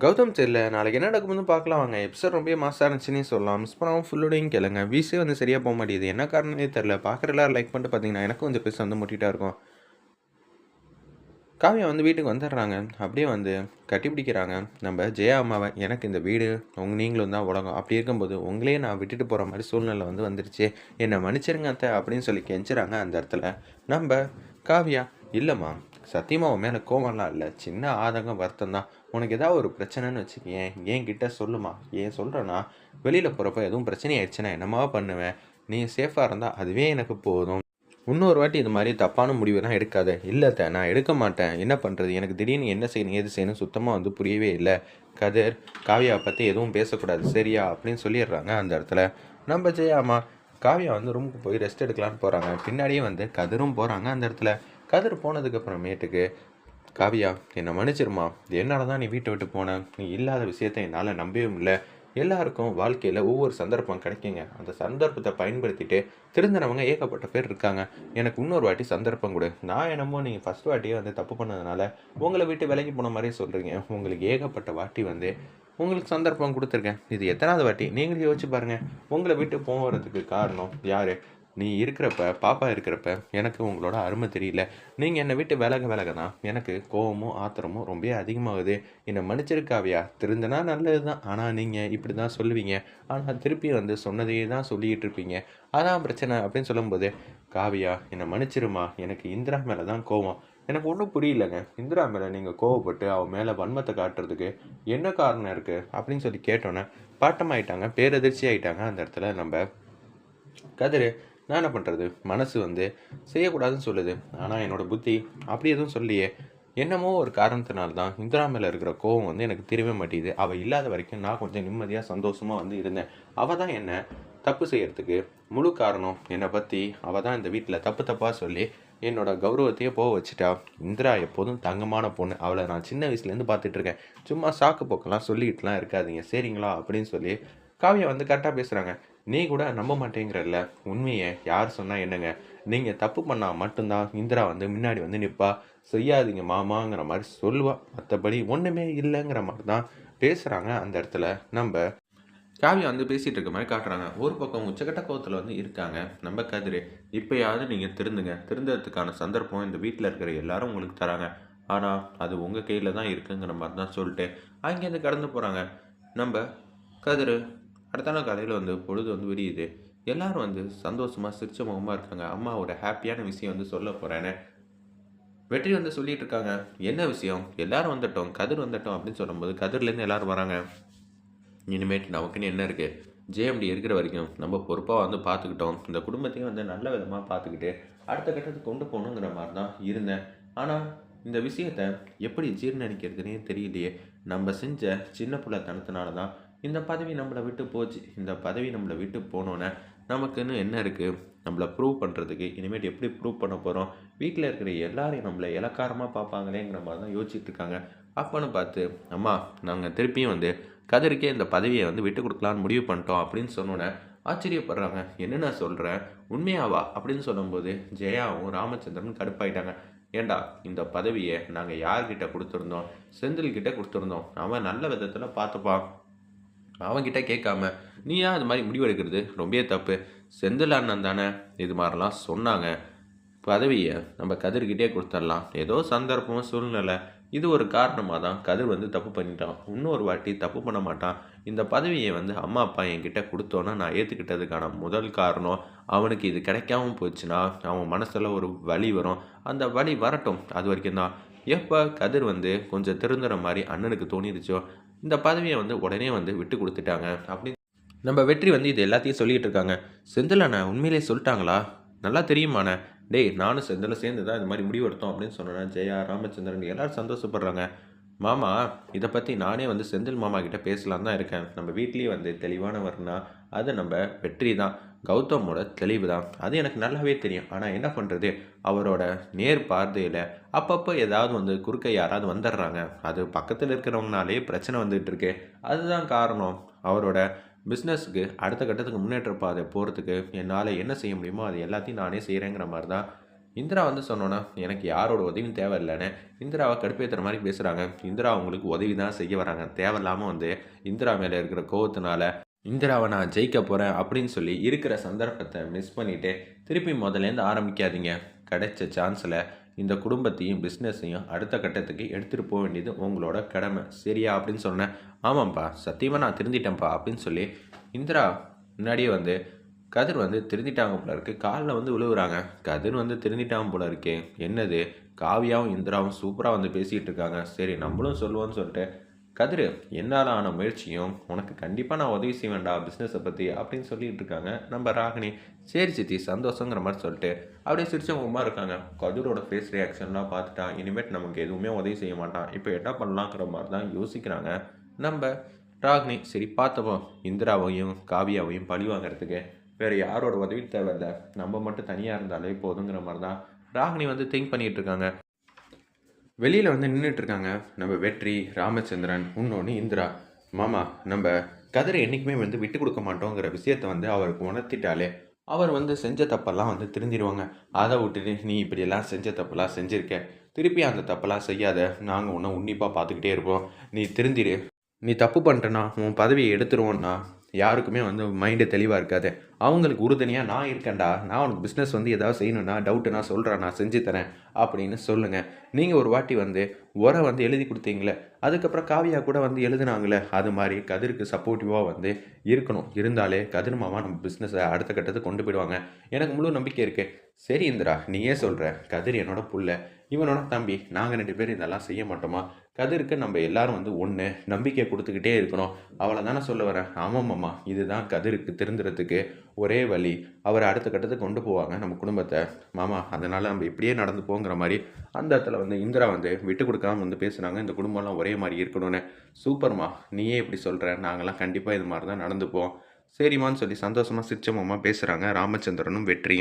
கௌதம் தெரியல. நாளைக்கு என்ன நடக்கும்னு பார்க்கலாம் வாங்க எபிசோட் ரொம்ப மாசாக இருந்துச்சுன்னு சொல்லலாம். மிஸ் பண்ணாமல் ஃபுல்லோடையும் கேளுங்க. வீசே வந்து சரியாக போக மாட்டேங்குது. என்ன காரணமே தெரில பார்க்குற எல்லாரும் லைக் பண்ணிட்டு பார்த்தீங்கன்னா எனக்கும் கொஞ்சம் பேச வந்து முட்டிட்டா இருக்கும். காவியா வந்து வீட்டுக்கு வந்துடுறாங்க. அப்படியே வந்து கட்டிப்பிடிக்கிறாங்க நம்ம ஜெயா அம்மாவை எனக்கு இந்த வீடு உங்க நீங்களும் தான் உலகம். அப்படி இருக்கும்போது உங்களையே நான் விட்டுட்டு போகிற மாதிரி சூழ்நிலை வந்து வந்துருச்சு. என்னை மன்னிச்சிருங்க அத்தை அப்படின்னு சொல்லி கெஞ்சுறாங்க அந்த இடத்துல. நம்ம காவியா இல்லைம்மா சத்தியமாக உன் மேலே கோவம்லாம் இல்லை. சின்ன ஆதங்கம் வருத்தம் தான். உனக்கு ஏதாவது ஒரு பிரச்சனைன்னு வச்சுக்கேன் ஏன் கிட்டே சொல்லுமா? ஏன் சொல்கிறேன்னா வெளியில் போகிறப்ப எதுவும் பிரச்சனை ஆயிடுச்சுன்னா என்னமா பண்ணுவேன்? நீ சேஃபாக இருந்தால் அதுவே எனக்கு போதும். இன்னொரு வாட்டி இது மாதிரி தப்பான முடிவுலாம் எடுக்காத. இல்லை நான் எடுக்க மாட்டேன். என்ன பண்ணுறது எனக்கு திடீர்னு என்ன செய்யணும் எது செய்யணும் சுத்தமாக வந்து புரியவே இல்லை. கதிர் காவியாவை பற்றி எதுவும் பேசக்கூடாது. சரியா? அப்படின்னு சொல்லிடுறாங்க அந்த இடத்துல. நம்ம ஜெயாமா காவியா வந்து ரூமுக்கு போய் ரெஸ்ட் எடுக்கலான்னு போகிறாங்க பின்னாடியே வந்து கதிரும் போகிறாங்க அந்த இடத்துல. கதிர் போனதுக்கு அப்புறமேட்டுக்கு காவியா என்னை மன்னிச்சிருமா? என்னால் தான் நீ வீட்டை விட்டு போன. நீ இல்லாத விஷயத்தை என்னால் நம்பவே முடியல எல்லாருக்கும் வாழ்க்கையில் ஒவ்வொரு சந்தர்ப்பம் கிடைக்குங்க. அந்த சந்தர்ப்பத்தை பயன்படுத்திட்டு திருந்தினவங்க ஏகப்பட்ட பேர் இருக்காங்க. எனக்கு இன்னொரு வாட்டி சந்தர்ப்பம் கொடு. நான் என்னமோ நீங்கள் ஃபஸ்ட் வாட்டியே வந்து தப்பு பண்ணதுனால உங்களை விட்டு விலகி போன மாதிரியே சொல்கிறீங்க உங்களுக்கு ஏகப்பட்ட வாட்டி வந்து உங்களுக்கு சந்தர்ப்பம் கொடுத்துருக்கேன். இது எத்தனாவது வாட்டி? நீங்களே யோசிச்சு பாருங்கள் உங்களை விட்டு போகிறதுக்கு காரணம் யார்? நீ இருக்கிறப்ப பாப்பா இருக்கிறப்ப எனக்கு உங்களோட அருமை தெரியல. நீங்கள் என்னை விட்டு விலக விலக தான் எனக்கு கோவமும் ஆத்திரமும் ரொம்ப அதிகமாகுது. என்னை மன்னிச்சிருக்காவியா? திருந்தனா நல்லது தான் ஆனால் நீங்கள் இப்படி தான் சொல்லுவீங்க. ஆனால் திருப்பி வந்து சொன்னதையே தான் சொல்லிகிட்டு இருப்பீங்க. அதான் பிரச்சனை அப்படின்னு சொல்லும்போது காவியா என்னை மன்னிச்சிருமா? எனக்கு இந்திரா மேலே தான் கோவம். எனக்கு ஒன்றும் புரியலங்க. இந்திரா மேலே நீங்கள் கோவப்பட்டு அவன் மேலே வன்மத்தை காட்டுறதுக்கு என்ன காரணம் இருக்குது அப்படின்னு சொல்லி கேட்டோன்னே பாட்டமாயிட்டாங்க. பேரதிர்ச்சி ஆயிட்டாங்க அந்த இடத்துல நம்ம. கதிர் நான் என்ன பண்ணுறது மனசு வந்து செய்யக்கூடாதுன்னு சொல்லுது. ஆனால் என்னோட புத்தி அப்படி எதுவும் சொல்லியே என்னமோ ஒரு காரணத்தினால்தான் இந்திரா மேலே இருக்கிற கோவம் வந்து எனக்கு தெரியவே மாட்டேங்குது. அவள் இல்லாத வரைக்கும் நான் கொஞ்சம் நிம்மதியாக சந்தோஷமாக வந்து இருந்தேன். அவள் தான் என்ன தப்பு செய்கிறதுக்கு முழு காரணம் என்னை பற்றி அவள் தான் இந்த வீட்டில் தப்பு தப்பாக சொல்லி என்னோட கௌரவத்தையே போக வச்சுட்டா. இந்திரா எப்போதும் தங்கமான பொண்ணு. அவளை நான் சின்ன வயசுலேருந்து பார்த்துட்டு இருக்கேன். சும்மா சாக்கு போக்கெல்லாம் சொல்லிக்கிட்டுலாம் இருக்காதீங்க. சரிங்களா? அப்படின்னு சொல்லி காவியா வந்து கரெக்டாக பேசுகிறாங்க நீ கூட நம்ப மாட்டேங்கிறல்ல. உண்மையை யார் சொன்னால் என்னங்க? நீங்கள் தப்பு பண்ணால் மட்டும்தான் இந்திரா வந்து முன்னாடி வந்து நிற்பா செய்யாதீங்க மாமாங்கிற மாதிரி சொல்லுவா. மற்றபடி ஒன்றுமே இல்லைங்கிற மாதிரி தான் பேசுகிறாங்க அந்த இடத்துல. நம்ம காவியா வந்து பேசிகிட்டு இருக்க மாதிரி காட்டுறாங்க. ஒரு பக்கம் உச்சக்கட்ட கோவத்தில் வந்து இருக்காங்க. நம்ம கதிர் இப்போயாவது நீங்கள் திருந்துங்க. திருந்ததுக்கான சந்தர்ப்பம் இந்த வீட்டில் இருக்கிற எல்லாரும் உங்களுக்கு தராங்க. ஆனால் அது உங்கள் கையில் தான் இருக்குங்கிற மாதிரி தான் சொல்லிட்டு அங்கேருந்து கடந்து போகிறாங்க நம்ம கதிர் அடுத்த நாள் காலையில் வந்து பொழுது வந்து விடியுது. எல்லாரும் வந்து சந்தோஷமாக சிரிச்ச முகமாக இருக்காங்க. அம்மா ஒரு ஹாப்பியான விஷயம் வந்து சொல்ல போகிறேன்னு வெற்றி வந்து சொல்லிட்டு இருக்காங்க. என்ன விஷயம்? எல்லாரும் வந்துட்டோம். கதிர் வந்துட்டோம் அப்படின்னு சொல்லும்போது கதிர்லேருந்து எல்லாரும் வராங்க. இனிமேட்டு நமக்குன்னு என்ன இருக்குது ஜேஎம்டி இருக்கிற வரைக்கும் நம்ம பொறுப்பாக வந்து பார்த்துக்கிட்டோம் இந்த குடும்பத்தையும் வந்து நல்ல விதமாக பார்த்துக்கிட்டு அடுத்த கட்டத்துக்கு கொண்டு போகணுங்கிற மாதிரி தான் இருந்தேன். ஆனால் இந்த விஷயத்த எப்படி ஜீர்ணிக்கிறதுனே தெரியலையே. நம்ம செஞ்ச சின்ன பிள்ளை தனத்தினால தான் இந்த பதவி நம்மளை விட்டு போச்சு. இந்த பதவி நம்மளை விட்டு போனோன்னே நமக்குன்னு என்ன இருக்குது நம்மளை ப்ரூவ் பண்ணுறதுக்கு இனிமேல் எப்படி ப்ரூவ் பண்ண போகிறோம் வீட்டில் இருக்கிற எல்லாரையும் நம்மளை இலக்காரமாக பார்ப்பாங்களேங்கிற மாதிரி தான் யோசிச்சுட்டு இருக்காங்க. அப்போன்னு பார்த்து அம்மா நாங்கள் திருப்பியும் வந்து கதிருக்கே இந்த பதவியை வந்து விட்டு கொடுக்கலான்னு முடிவு பண்ணிட்டோம் அப்படின்னு சொன்னோன்னே ஆச்சரியப்படுறாங்க. என்ன நான் சொல்கிறேன் உண்மையாவா? அப்படின்னு சொல்லும்போது ஜெயாவும் ராமச்சந்திரன் கடுப்பாயிட்டாங்க. ஏண்டா இந்த பதவியை நாங்கள் யார்கிட்ட கொடுத்துருந்தோம்? செந்தில்கிட்ட கொடுத்துருந்தோம். அவன் நல்ல விதத்தில் பார்த்துப்பான். அவன்கிட்ட கேட்காம நீ ஏன் அது மாதிரி முடிவெடுக்கிறது? ரொம்பவே தப்பு. செந்தில் அண்ணன் தானே இது மாதிரிலாம் சொன்னாங்க. பதவியை நம்ம கதிர்கிட்டே கொடுத்துடலாம். ஏதோ சந்தர்ப்பம் சூழ்நிலை. இது ஒரு காரணமாக தான் கதிர் வந்து தப்பு பண்ணிட்டான். இன்னொரு வாட்டி தப்பு பண்ண மாட்டான். இந்த பதவியை வந்து அம்மா அப்பா என்கிட்ட கொடுத்தோன்னா நான் ஏற்றுக்கிட்டதுக்கான முதல் காரணம் அவனுக்கு இது கிடைக்காம போச்சுன்னா அவன் மனசில் ஒரு வலி வரும். அந்த வலி வரட்டும் அது வரைக்கும் தான். எப்போ கதிர் வந்து கொஞ்சம் திருந்துற மாதிரி அண்ணனுக்கு தோணிடுச்சோ இந்த பதவியை வந்து உடனே வந்து விட்டு கொடுத்துட்டாங்க. அப்படின்னு நம்ம வெற்றி வந்து இது எல்லாத்தையும் சொல்லிகிட்டு இருக்காங்க. செந்தில் அண்ணா உண்மையிலேயே சொல்லிட்டாங்களா? நல்லா தெரியுமாண்ணே? டேய் நானும் செந்தில் சேர்ந்து தான் இந்த மாதிரி முடிவு எடுத்தோம் அப்படின்னு சொன்னேன். ஜெயா ராமச்சந்திரன் எல்லோரும் சந்தோஷப்படுறாங்க. மாமா இதை பற்றி நானே வந்து செந்தில் மாமா கிட்டே பேசலான் தான் இருக்கேன். நம்ம வீட்லேயே வந்து தெளிவானவர்னா அது நம்ம வெற்றி தான். கௌதமோட தெளிவு தான். அது எனக்கு நல்லாவே தெரியும். ஆனால் என்ன பண்ணுறது அவரோட நேர் பார்வையில் அப்பப்போ ஏதாவது வந்து குறுக்க யாராவது வந்துடுறாங்க அது பக்கத்தில் இருக்கிறவங்கனாலே பிரச்சனை வந்துகிட்டு இருக்கு. அதுதான் காரணம். அவரோட பிஸ்னஸ்க்கு அடுத்த கட்டத்துக்கு முன்னேற்ற பாதை போகிறதுக்கு என்னால் என்ன செய்ய முடியுமோ அது எல்லாத்தையும் நானே செய்கிறேங்கிற மாதிரி தான் இந்திரா வந்து சொன்னோன்னா எனக்கு யாரோட உதவியும் தேவையில்லைன்னு இந்திராவை கடுப்பேற்றுற மாதிரி பேசுகிறாங்க இந்திரா அவங்களுக்கு உதவி தான் செய்ய வராங்க. தேவையில்லாமல் வந்து இந்திரா மேலே இருக்கிற கோவத்தினால இந்திராவை நான் ஜெயிக்க போகிறேன் அப்படின்னு சொல்லி இருக்கிற சந்தர்ப்பத்தை மிஸ் பண்ணிவிட்டு திருப்பி முதலேருந்து ஆரம்பிக்காதீங்க. கிடைச்ச சான்ஸில் இந்த குடும்பத்தையும் பிஸ்னஸையும் அடுத்த கட்டத்துக்கு எடுத்துகிட்டு போக வேண்டியது உங்களோட கடமை. சரியா? அப்படின்னு சொன்னேன். ஆமாம்ப்பா சத்தியமாக நான் திருந்திட்டேன்ப்பா அப்படின்னு சொல்லி இந்திரா முன்னாடியே வந்து கதிர் வந்து திருந்திட்டாங்க போல இருக்குது காலில் வந்து விழுவுறாங்க. கதிர் வந்து திருந்திட்டாங்க போல இருக்கே. என்னது? காவியாவும் இந்திராவும் சூப்பராக வந்து பேசிகிட்டு இருக்காங்க. சரி நம்மளும் சொல்லுவோன்னு சொல்லிட்டு கதிர் என்னால் ஆன முயற்சியும் உனக்கு கண்டிப்பாக நான் உதவி செய்ய வேண்டாம் பிஸ்னஸை பற்றி அப்படின்னு சொல்லிட்டு இருக்காங்க. நம்ம ராகினி சரி சித்தி சந்தோஷங்கிற மாதிரி சொல்லிட்டு அப்படியே சிரிச்சவங்கமா இருக்காங்க. கதிரோட ஃபேஸ் ரியாக்ஷன்லாம் பார்த்துட்டான் இனிமேட் நமக்கு எதுவுமே உதவி செய்ய மாட்டான். இப்போ என்ன பண்ணலாங்கிற மாதிரி தான் யோசிக்கிறாங்க. நம்ம ராகினி சரி பார்த்தப்போம் இந்திராவையும் காவியாவையும் பழி வாங்குறதுக்கு வேறு யாரோட உதவி தேவையில்லை. நம்ம மட்டும் தனியாக இருந்தாலே போதுங்கிற மாதிரி தான் ராகினி வந்து திங்க் பண்ணிகிட்டு இருக்காங்க. வெளியில் வந்து நின்றுட்டு இருக்காங்க நம்ம வெற்றி ராமச்சந்திரன் இன்னொன்று இந்திரா. மாமா நம்ம கதிரை என்றைக்குமே வந்து விட்டு கொடுக்க மாட்டோங்கிற விஷயத்தை வந்து அவருக்கு உணர்த்திட்டாலே அவர் வந்து செஞ்ச தப்பெல்லாம் வந்து திருந்திடுவாங்க. அதை விட்டுட்டு நீ இப்படியெல்லாம் செஞ்ச தப்பெல்லாம் செஞ்சுருக்க. திருப்பி அந்த தப்பெல்லாம் செய்யாத. நாங்கள் உன்னை உன்னிப்பாக பார்த்துக்கிட்டே இருப்போம். நீ திருந்திடு. நீ தப்பு பண்ணிட்டனா உன் பதவியை எடுத்துருவோன்னா யாருக்குமே வந்து மைண்டு தெளிவாக இருக்காது. அவங்களுக்கு உறுதுணையாக நான் இருக்கேன்டா. நான் உனக்கு பிஸ்னஸ் வந்து ஏதாவது செய்யணும்னா டவுட்டு நான் சொல்கிறேன் நான் செஞ்சு தரேன் அப்படின்னு சொல்லுங்கள் நீங்கள் ஒரு வாட்டி வந்து உரை வந்து எழுதி கொடுத்தீங்களே அதுக்கப்புறம் காவியா கூட வந்து எழுதுனாங்களே அது மாதிரி கதிருக்கு சப்போர்ட்டிவாக வந்து இருக்கணும். இருந்தாலே கதிர் மாமா நம்ம பிஸ்னஸை அடுத்த கட்டத்துக்கு கொண்டு போயிடுவாங்க. எனக்கு முழு நம்பிக்கை இருக்குது சரி இந்திரா நீயே சொல்கிற கதிர் என்னோட புள்ள. இவனோட தம்பி நாங்கள் ரெண்டு பேரும் இதெல்லாம் செய்ய மாட்டோமா? கதிருக்கு நம்ம எல்லாரும் வந்து ஒன்று நம்பிக்கை கொடுத்துக்கிட்டே இருக்கணும். அவளை தானே சொல்ல வரேன் ஆமாம்மாம்மா இதுதான் கதிருக்கு திருந்துறதுக்கு ஒரே வழி. அவரை அடுத்த கட்டத்துக்கு கொண்டு போவாங்க நம்ம குடும்பத்தை. மாமா அதனால் நம்ம இப்படியே நடந்து போங்கிற மாதிரி அந்த இடத்துல வந்து இந்திரா வந்து விட்டு கொடுக்காம வந்து பேசுனாங்க. இந்த குடும்பம்லாம் ஒரே மாதிரி இருக்கணும்னு. சூப்பர்மா நீயே இப்படி சொல்கிற நாங்களாம் கண்டிப்பாக இது மாதிரி தான் நடந்துப்போம். சரிம்மான்னு சொல்லி சந்தோஷமாக சிரிச்ச பேசுகிறாங்க ராமச்சந்திரனும் வெற்றியும்.